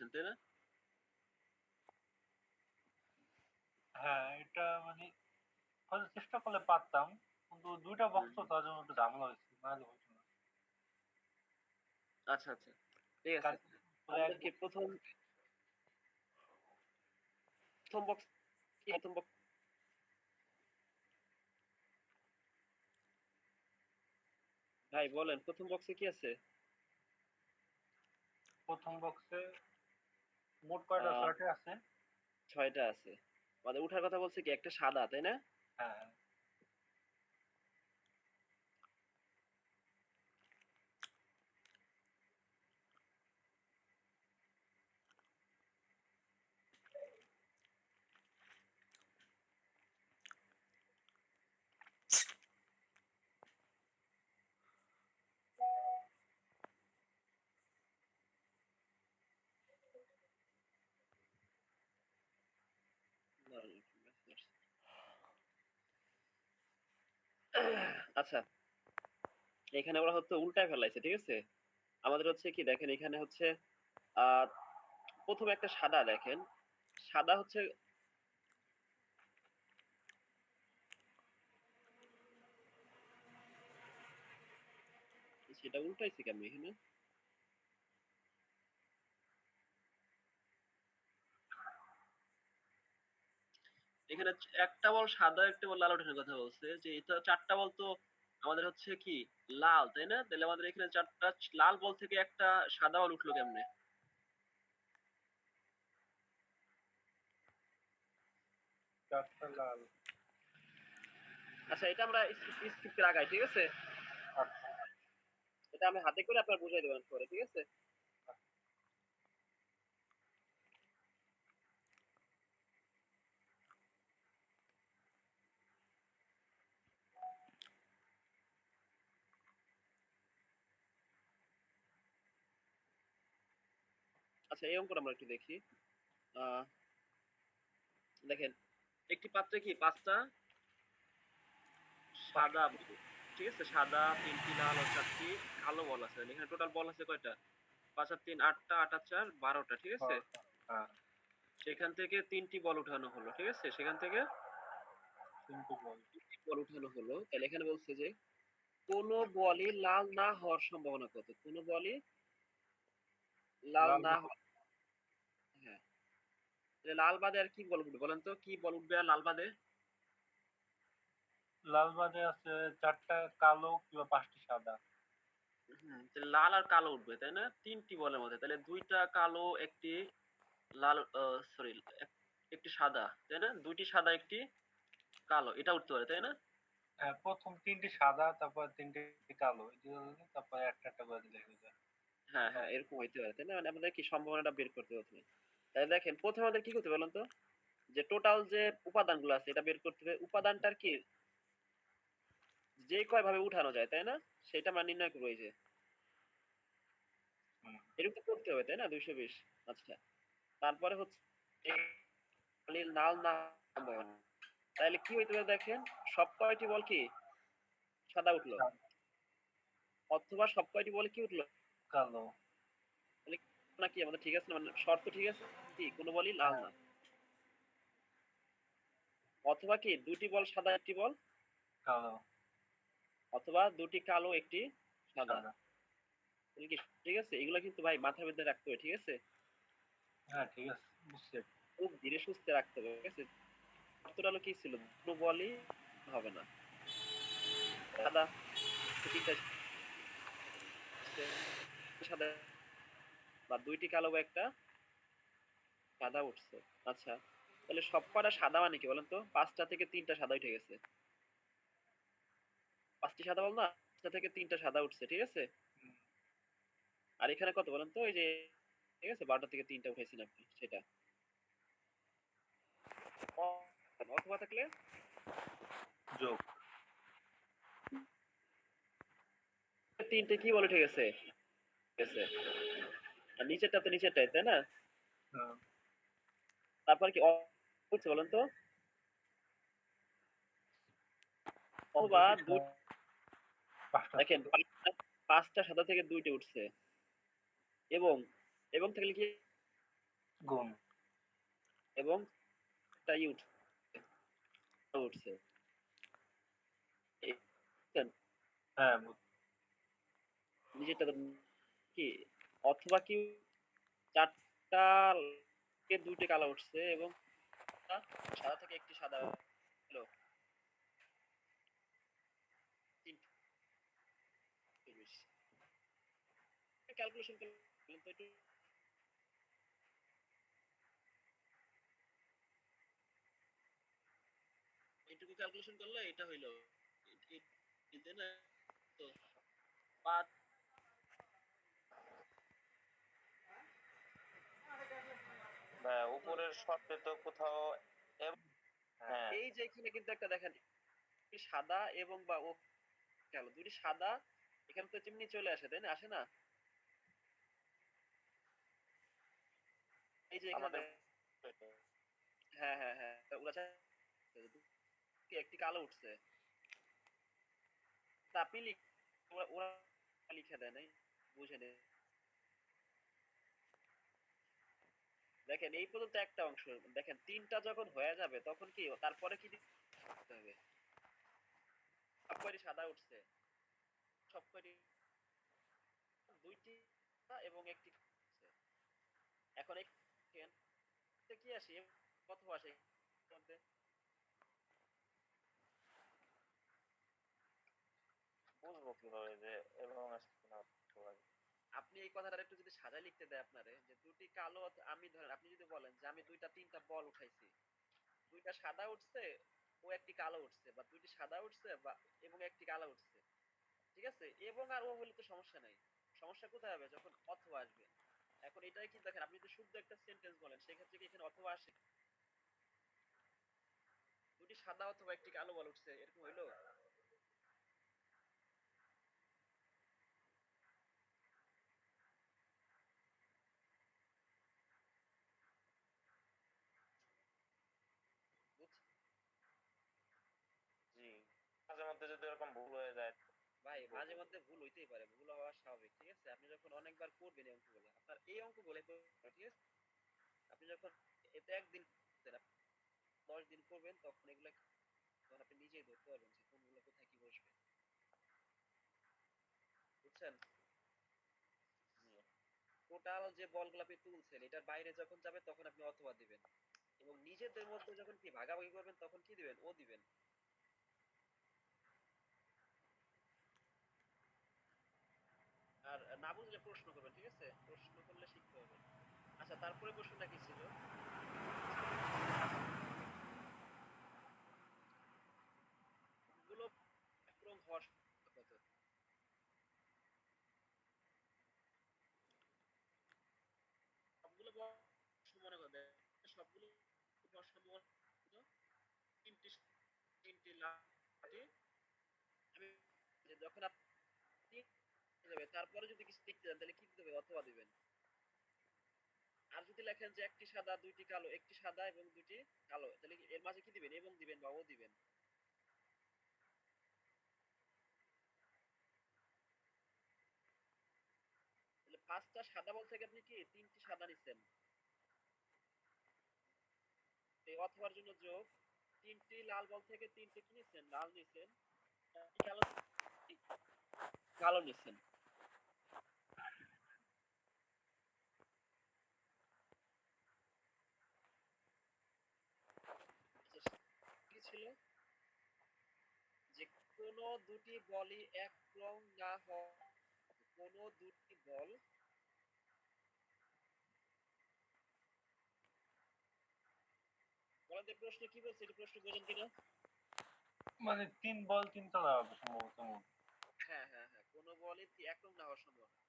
পাচ্ছেন তাই না? হ্যাঁ এটা মানে হয়তো চেষ্টা করলে পারতাম কিন্তু দুইটা বক্স তো তার জন্য একটু ঝামেলা হয়েছে নাহলে হইতো না। আচ্ছা আচ্ছা। ঠিক আছে। আমাদেরকে প্রথম প্রথম বক্স প্রথম বক্স ভাই বলেন প্রথম বক্সে কি আছে? প্রথম বক্সে মোট কয়টা ছয়টা আছে? ছয়টা আছে। মানে উঠার কথা বলছে কি একটা সাদা তাই না? হ্যাঁ। আচ্ছা এখানে ওরা হচ্ছে উল্টায় ফেলাইছে, ঠিক আছে? আমাদের হচ্ছে কি দেখেন, এখানে হচ্ছে আহ প্রথমে একটা সাদা দেখেন। সাদা হচ্ছে সেটা উল্টাইছে কেন এখানে? এখানে একটা বল সাদা, একটা বল লাল ওঠানোর কথা বলছে। যে এটা চারটা বল তো আমাদের হচ্ছে কি লাল তাই না? তাহলে আমাদের এখানে চারটা লাল বল থেকে একটা সাদা বল উঠল কেমনে? চারটা লাল। আচ্ছা এটা আমরা স্ক্রিপ্টে আগাই ঠিক আছে? আচ্ছা। এটা আমি হাতে করে আপনার বুঝাই দেবেন পরে ঠিক আছে? আচ্ছা এই অঙ্কটা আমরা একটু দেখি। দেখেন একটি পাত্রে কি পাঁচটা? সাদা ঠিক আছে সাদা তিনটি লাল আর চারটি কালো বল আছে। এখানে টোটাল বল আছে কয়টা? পাঁচ আর তিন আটটা আট আর চার বারোটা ঠিক আছে? হ্যাঁ। সেখান থেকে তিনটি বল উঠানো হলো ঠিক আছে? সেখান থেকে বল। উঠানো হলো। তাহলে এখানে বলছে যে কোন বলই লাল না হওয়ার সম্ভাবনা কত? কোন বলই লাল না হওয়ার তাহলে লাল আর কি বল উঠবে? বলেন তো কি বল উঠবে আর লাল বাদে লাল বাদে আছে চারটা কালো কিংবা পাঁচটি সাদা। লাল আর কালো উঠবে তাই না? তিনটি বলের মধ্যে তাহলে দুইটা কালো একটি লাল সরি একটি সাদা তাই না? দুইটি সাদা একটি কালো এটা উঠতে পারে তাই না? হ্যাঁ, প্রথম তিনটি সাদা তারপর তিনটি কালো তারপর একটা একটা করে দিলে হ্যাঁ হ্যাঁ এরকম হইতে পারে তাই না? মানে আমাদের কি সম্ভাবনাটা বের করতে হবে? তাহলে দেখেন প্রথমে আমাদের কি করতে বলেন তো? যে টোটাল যে উপাদানগুলো আছে এটা বের করতে হবে। উপাদানটার কি? যে কয় ভাবে উঠানো যায় তাই না? সেটা আমরা নির্ণয় করব এই যে। এরকম করতে হবে তাই না? দুইশো বিশ। আচ্ছা। তারপরে হচ্ছে লাল না তাহলে কি হইতে পারে দেখেন সব কয়টি বল কি? সাদা উঠল। অথবা সব কয়টি বল কি উঠল? কালো। নাকি আমাদের ঠিক আছে না? মানে শর্ত ঠিক আছে? কি? কোনো বলই লাল না। অথবা কি দুটি বল সাদা একটি বল? কালো। অথবা দুটি কালো একটি সাদা। কি ঠিক আছে? এগুলো কিন্তু ভাই মাথার মধ্যে রাখতে হবে ঠিক আছে? হ্যাঁ ঠিক আছে বুঝছি। খুব ধীরে সুস্থে রাখতে হবে ঠিক আছে? শর্তটা হলো কি ছিল? দুটো বলই হবে না। সাদা সাদা বা দুইটি কালো বা একটা সাদা উঠছে। আচ্ছা তাহলে সব কটা সাদা মানে কি বলেন তো? পাঁচটা থেকে তিনটা সাদা উঠে গেছে। পাঁচটি সাদা বল না পাঁচটা থেকে তিনটা সাদা উঠছে ঠিক আছে? আর এখানে কত বলেন তো? ওই যে ঠিক আছে বারোটা থেকে তিনটা উঠেছেন আপনি সেটা। অথবা থাকলে? যোগ। তিনটে কি বলে উঠে গেছে? গেছে আর নিচেরটা তো নিচেরটাই তাই না? হ্যাঁ, তারপর কি উঠছে বলেন তো? অথবা দেখেন পাঁচটা সাদা থেকে দুইটা উঠছে। এবং এবং থাকলে কি গুণ। এবং তাই উঠ উঠছে। হ্যাঁ নিজেরটা কি অথবা কি চারটা কে দুইটা কালো উঠছে এবং সাদা থেকে একটি সাদা হলো। ক্যালকুলেশন করলেন তো একটু। এইটুকু ক্যালকুলেশন করলে এটা হইল। তো পাঁচ উপরের শর্তে তো কোথাও হ্যাঁ এই যে এখানে কিন্তু একটা দেখেন সাদা এবং বা ও গেল দুটি সাদা এখানে তো চিমনি চলে আসে তাই না? আসে না? এই যে এখানে হ্যাঁ হ্যাঁ হ্যাঁ ওরা কি একটি কালো উঠছে। তা আপনি লিখ ওরা লিখে দেয় নাই বুঝে নেই। দেখেন, এই পর্যন্ত একটা অংশ, দেখেন, তিনটা যখন হয়ে যাবে, তখন কি, তারপরে কি দিতে হবে সব কয়টি সাদা উঠছে সব কয়টি দুইটি এবং একটি এখন কি আসে কত আসে? বুঝব কীভাবে যে এবং আসছে? আপনি এই কথাটা একটু যদি সাজায় লিখতে দেয় আপনারে, যে দুটি কালো আমি ধরেন, আপনি যদি বলেন যে আমি দুইটা, তিনটা বল উঠাইছি, দুইটা সাদা উঠছে, ও একটি কালো উঠছে, বা দুইটি সাদা উঠছে, বা এবং একটি কালো উঠছে, ঠিক আছে? এবং আর ও হলে তো সমস্যা নাই। সমস্যা কোথায় হবে? যখন অথবা আসবে। এখন এটাই কি দেখেন, আপনি যদি শুদ্ধ একটা সেন্টেন্স বলেন, সেক্ষেত্রে কি এখানে অথবা আসে? দুটি সাদা অথবা একটি কালো বল উঠছে, এরকম হইল বুঝছেন? জি মাঝে মধ্যে যদি এরকম ভুল হয়ে যায়। ভাই, মাঝে মধ্যে ভুল হইতেই পারে, ভুল হওয়া স্বাভাবিক, ঠিক আছে? আপনি যখন অনেকবার করবেন এই অঙ্কগুলো আপনার এই অঙ্কগুলো ঠিক আছে? আপনি যখন এতে একদিন দশ দিন করবেন, তখন এগুলো তখন আপনি নিজেই ধরতে পারবেন যে কোনগুলো কোথায় কি বসবে। বুঝছেন? টোটাল যে বলগুলো আপনি তুলছেন, এটার বাইরে যখন যাবে তখন আপনি অথবা দিবেন। এবং নিজেদের মধ্যে যখন কি ভাগাভাগি করবেন, তখন কি দিবেন? ও দিবেন আর না বুঝলে প্রশ্ন করবেন ঠিক আছে? প্রশ্ন করলে শিখতে হবে। আচ্ছা তারপরে প্রশ্নটা কি ছিল? সবগুলো সবগুলো? তিনটি তিনটি আপনি হয়ে যাবে তারপরে যদি কিছু লিখতে চান তাহলে কি দিতে হবে অথবা দিবেন? আর যদি লেখেন যে একটি সাদা, দুইটি কালো, একটি সাদা এবং দুটি কালো, তাহলে এর মাঝে কি দিবেন? এবং দিবেন বা ও দিবেন। পাঁচটা সাদা বল থেকে আপনি কি তিনটি সাদা নিচ্ছেন? এই অথবার জন্য যোগ, তিনটি লাল বল থেকে তিনটি কি নিচ্ছেন? লাল নিচ্ছেন। কালো কালো নিচ্ছেন আচ্ছা, কি ছিল যে কোনো দুটি বলই এক রং না হয় কোন দুটি বল বলাদের প্রশ্ন কি বলছে? এটা প্রশ্ন বোঝেন কিনা? মানে তিন বল তিন তলা হবে সম্ভবত হ্যাঁ হ্যাঁ হ্যাঁ কোন বলই এক রং না হওয়ার সম্ভাবনা